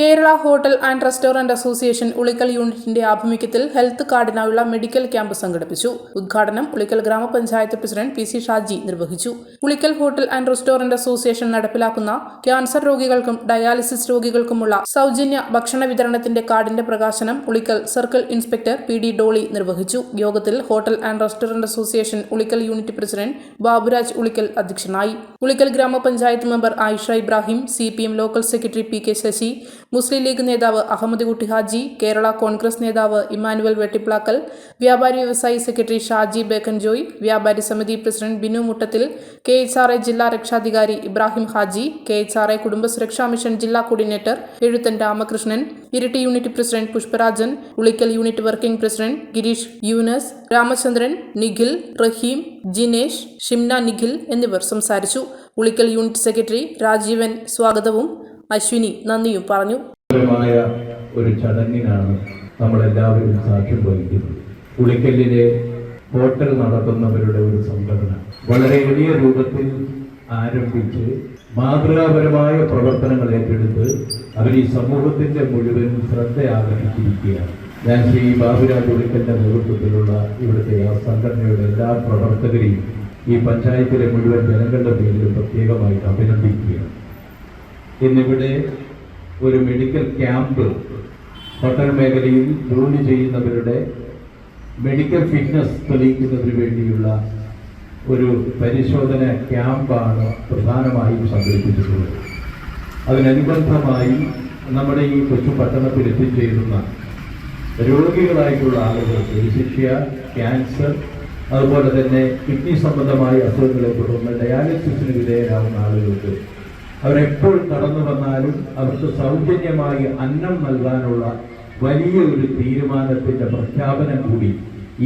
Kerala hotel and restaurant association Ulikkal യൂണിറ്റിന്റെ ആഭിമുഖ്യത്തിൽ health കാർഡിനായുള്ള medical camp സംഘടിപ്പിച്ചു. ഉദ്ഘാടനം ഉളിക്കൽ ഗ്രാമപഞ്ചായത്ത് പ്രസിഡന്റ് പി സി ഷാജി നിർവഹിച്ചു. Ulikkal hotel and restaurant association നടപ്പിലാക്കുന്ന ക്യാൻസർ രോഗികൾക്കും ഡയാലിസിസ് രോഗികൾക്കുമുള്ള സൗജന്യ ഭക്ഷണ വിതരണത്തിന്റെ കാർഡിന്റെ പ്രകാശനം Ulikkal circle inspector P D Dolly നിർവഹിച്ചു. യോഗത്തിൽ hotel and restaurant association Ulikkal unit president Baburaj Ulikkal അധ്യക്ഷനായി. ഉളിക്കൽ ഗ്രാമപഞ്ചായത്ത് member Ayisha Ibrahim C local secretary P K Sasi Muslim League നേതാവ് അഹമ്മദ് കുട്ടി ഹാജി കേരള കോൺഗ്രസ് നേതാവ് ഇമ്മാനുവൽ വെട്ടിപ്ലാക്കൽ വ്യാപാരി വ്യവസായി സെക്രട്ടറി ഷാജി ബേക്കൻ ജോയ് വ്യാപാരി സമിതി president Binu Muttathil K H R A ജില്ലാ രക്ഷാധികാരി Ibrahim Haji K H R A കുടുംബസുരക്ഷാ mission ജില്ലാ coordinator Ezhuthan Ramakrishnan Iritty unit president Pushparajan Ulikkal unit working president Girish Yunus Ramachandran Nikhil Raheem Jinesh Shimna Nikhil എന്നിവർ സംസാരിച്ചു. Ulikkal unit secretary Rajeevan സ്വാഗതവും അശ്വിനി നന്ദിയും പറഞ്ഞു. ഒരു ചടങ്ങിനാണ് നമ്മളെല്ലാവരും സാക്ഷ്യം വഹിക്കുന്നത്. പുളിക്കല്ലിലെ ഹോട്ടൽ നടത്തുന്നവരുടെ ഒരു സംഘടന വളരെ വലിയ രൂപത്തിൽ ആരംഭിച്ച് മാതൃകാപരമായ പ്രവർത്തനങ്ങൾ ഏറ്റെടുത്ത് അവർ ഈ സമൂഹത്തിന്റെ മുഴുവൻ ശ്രദ്ധ ആകർഷിച്ചിരിക്കുകയാണ്. ഞാൻ ശ്രീ ബാബുരാജ് പുളിക്കലിന്റെ നേതൃത്വത്തിലുള്ള ഇവിടുത്തെ ആ സംഘടനയുടെ എല്ലാ പ്രവർത്തകരെയും ഈ പഞ്ചായത്തിലെ മുഴുവൻ ജനങ്ങളുടെ പേരിലും പ്രത്യേകമായിട്ട് അഭിനന്ദിക്കുകയാണ്. ഇന്നിവിടെ ഒരു മെഡിക്കൽ ക്യാമ്പ് പട്ടണ മേഖലയിൽ ജോലി ചെയ്യുന്നവരുടെ മെഡിക്കൽ ഫിറ്റ്നസ് തെളിയിക്കുന്നതിന് വേണ്ടിയുള്ള ഒരു പരിശോധന ക്യാമ്പാണ് പ്രധാനമായും സംഘടിപ്പിച്ചിട്ടുള്ളത്. അതിനനുബന്ധമായി നമ്മുടെ ഈ കൊച്ചു പട്ടണത്തിൽ എത്തിച്ചേരുന്ന രോഗികളായിട്ടുള്ള ആളുകൾക്ക് വിശിഷ്യ ക്യാൻസർ അതുപോലെ തന്നെ കിഡ്നി സംബന്ധമായ അസുഖങ്ങളെ തുടർന്ന് ഡയാലിസിസിന് വിധേയരാകുന്ന ആളുകൾക്ക് അവരെപ്പോൾ കടന്നു വന്നാലും അവർക്ക് സൗജന്യമായി അന്നം നൽകാനുള്ള വലിയ ഒരു തീരുമാനത്തിന്റെ പ്രഖ്യാപനം കൂടി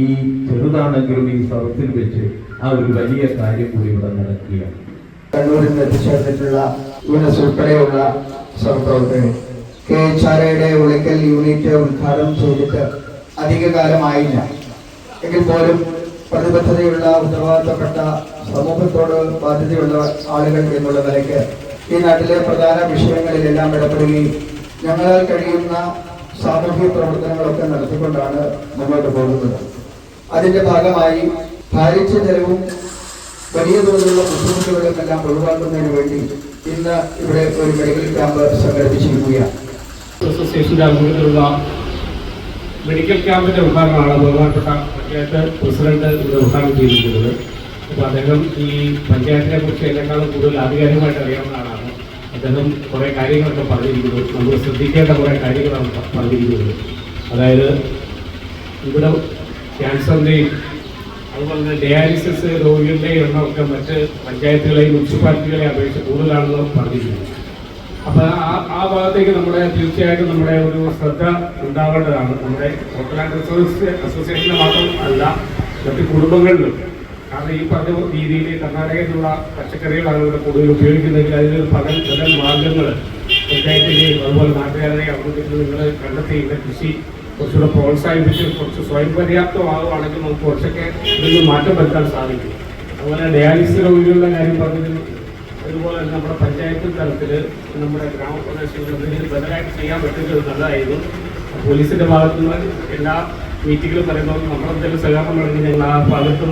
ഈ ചെറുതാണെങ്കിലും ഈ സദസ്സിൽ വെച്ച് ആ ഒരു വലിയ കാര്യം കൂടി ഇവിടെ നടക്കുകയാണ്. കണ്ണൂരിൽ എത്തിച്ചേർന്നിട്ടുള്ള യൂണിസ് ഉൾപ്പെടെയുള്ള കെ എച്ച് ആർ എയുടെ ഉളിക്കൽ യൂണിറ്റ് ഉദ്ഘാടനം ചെയ്തിട്ട് അധികകാലമായില്ല. എങ്കിൽ പോലും പ്രതിബദ്ധതയുള്ള ഉത്തരവാദിത്തപ്പെട്ട സമൂഹത്തോട് ബാധ്യതയുള്ള ആളുകൾ എന്നുള്ള നിലയ്ക്ക് ഈ നാട്ടിലെ പ്രധാന വിഷയങ്ങളിലെല്ലാം ഇടപെടുകയും ഞങ്ങളാൽ കഴിയുന്ന സാമൂഹിക പ്രവർത്തനങ്ങളൊക്കെ നടത്തിക്കൊണ്ടാണ് മുന്നോട്ട് പോകുന്നത്. അതിന്റെ ഭാഗമായി ഭാരിച്ച ചെലവും വലിയ തോതിലുള്ള ബുദ്ധിമുട്ടുകളും എല്ലാം ഒഴിവാക്കുന്നതിന് വേണ്ടി ഇന്ന് ഇവിടെ ഒരു മെഡിക്കൽ ക്യാമ്പ് സംഘടിപ്പിച്ചിരിക്കുകയാണ്. മെഡിക്കൽ ക്യാമ്പിന്റെ ഉദ്ഘാടനമാണ് ബഹുമാനപ്പെട്ട പഞ്ചായത്ത് പ്രസിഡന്റ് ഇവിടെ ഉദ്ഘാടനം ചെയ്തിരിക്കുന്നത്. അപ്പോൾ അദ്ദേഹം ഈ പഞ്ചായത്തിനെ കുറിച്ച് എന്നെക്കാളും കൂടുതൽ ആധികാരികമായിട്ട് അറിയാവുന്ന ആളാണ് അദ്ദേഹം കുറേ കാര്യങ്ങളൊക്കെ പറഞ്ഞിരിക്കുന്നു. നമ്മൾ ശ്രദ്ധിക്കേണ്ട കുറേ കാര്യങ്ങളാണ് പറഞ്ഞിരിക്കുന്നത്. അതായത് ഇവിടെ ക്യാൻസറിന്റെയും അതുപോലെ തന്നെ ഡയാലിസിസ് രോഗികളുടെയും എണ്ണമൊക്കെ മറ്റ് പഞ്ചായത്തുകളെയും മുനിസിപ്പാലിറ്റികളെയും അപേക്ഷിച്ച് കൂടുതലാണെന്ന് പറഞ്ഞിരിക്കുന്നു. അപ്പൊ ആ ആ ഭാഗത്തേക്ക് നമ്മുടെ തീർച്ചയായിട്ടും നമ്മുടെ ഒരു ശ്രദ്ധ ഉണ്ടാവേണ്ടതാണ്. നമ്മുടെ ഹോട്ടൽ ആൻഡ് റിസോഴ്സ് അസോസിയേഷനിൽ മാത്രം അല്ല മറ്റ് കുടുംബങ്ങളിലും. കാരണം ഈ പറഞ്ഞ രീതിയിൽ കർണാടകയിലുള്ള പച്ചക്കറികളാണ് ഇവിടെ കൂടുതൽ ഉപയോഗിക്കുന്നതെങ്കിൽ അതിനൊരു പകൽ ബദൽ മാർഗങ്ങൾ പഞ്ചായത്തിന്റെയും അതുപോലെ നാട്ടുകാരുടെയും അഭിവൃദ്ധിയിൽ നിങ്ങൾ കണ്ടെത്തി. ഇവിടെ കൃഷി കുറച്ചുകൂടെ പ്രോത്സാഹിപ്പിച്ച് കുറച്ച് സ്വയം പര്യാപ്തമാകുവാണെങ്കിൽ നമുക്ക് കുറച്ചൊക്കെ ഇതിൽ മാറ്റം വരുത്താൻ സാധിക്കും. അതുപോലെ ഡയാലിസിസ് രോഗികളുടെ കാര്യം പറഞ്ഞതിൽ അതുപോലെ തന്നെ നമ്മുടെ പഞ്ചായത്ത് തലത്തിൽ നമ്മുടെ ഗ്രാമപ്രദേശങ്ങളിൽ എന്തെങ്കിലും ബദലായിട്ട് ചെയ്യാൻ പറ്റുന്നത് നല്ലതായിരുന്നു. പോലീസിന്റെ ഭാഗത്തുനിന്ന് എല്ലാ മീറ്റിങ്ങിലും പറയുമ്പോൾ നമ്മളെന്തെങ്കിലും സഹകരണം വേണമെങ്കിൽ ഞങ്ങൾ ആ ഭാഗത്തും